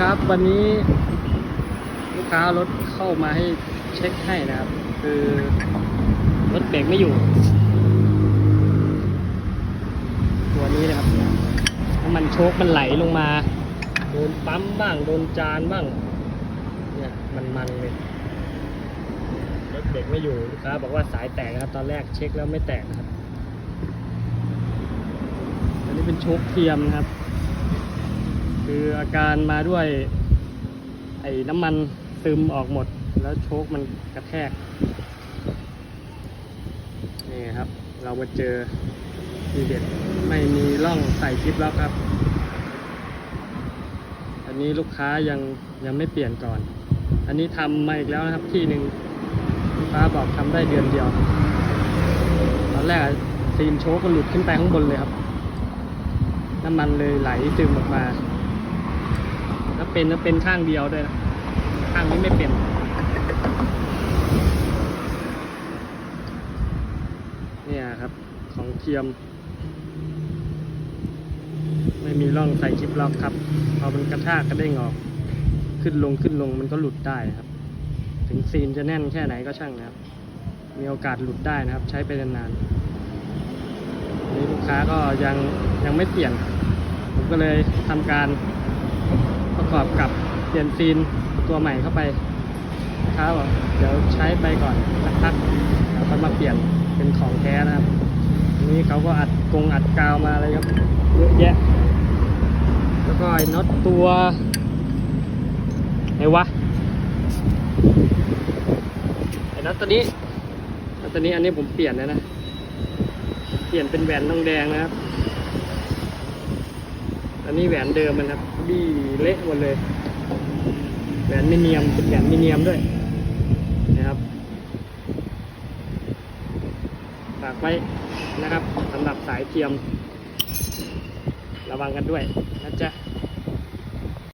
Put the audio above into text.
ครับ วันนี้ลูกค้ารถเข้ามาให้เช็คให้นะครับ คือรถเบรกไม่อยู่ ตัวนี้นะครับน้ำมันโชคมันไหลลงมา โดนปั๊มบ้าง โดนจานบ้าง เนี่ยมันมันเลยรถเบรกไม่อยู่ลูกค้าบอกว่าสายแตกนะครับ ตอนแรกเช็คแล้วไม่แตกนะครับอันนี้เป็นโชคเทียมนะครับ คืออาการมาด้วยไอ้น้ำมันซึมออกหมด แล้วโชคมันกระแทก นี่ครับ เรามาเจอทีเด็ดไม่มีร่องใส่คลิปแล้วครับ อันนี้ลูกค้ายังยังไม่เปลี่ยนก่อน อันนี้ทำมาอีกแล้วนะครับที่หนึ่งลูกค้าบอกทำได้เดือนเดียว ตอนแรกซีนโชคก็หลุดขึ้นไปข้างบนเลยครับ น้ำมันเลยไหลซึมออกมา เป็นแล้วเป็นข้างเดียวด้วยนะข้างนี้ไม่เป็นเนี่ยครับของเทียม ไม่มีร่องใส่ชิปล็อกครับพอมันกระชากกระเด้งออก ขึ้นลงขึ้นลงมันก็หลุดได้ครับ ถึงซีนจะแน่นแค่ไหนก็ช่างนะครับ มีโอกาสหลุดได้นะครับ ใช้ไปนานๆนนี้ลูกค้าก็ยังยังไม่เปลี่ยน ผมก็เลยทำการ ประกอบกับเปลี่ยนซีนตัวใหม่เข้าไปค้าบเดี๋ยวใช้ไปก่อนสักพักแล้วก็มาเปลี่ยนเป็นของแท้นะครับนี้เขาก็อัดกงอัดกาวมาอะไรครับเยอะแยะ แล้วก็ไอ้น็อตตัวไหนวะไอ้น็อตตัวนี้น็อตตัวนี้อันนี้ผมเปลี่ยนแล้วนะ เปลี่ยนเป็นแหวนทองแดงนะครับ อันนี้แหวนเดิมมันครับบี้เละหมดเลย แหวนมิเนียมเป็นแหวนมิเนียมด้วยนะครับฝากไว้นะครับสำหรับสายเทียม ระวังกันด้วยนะจ๊ะ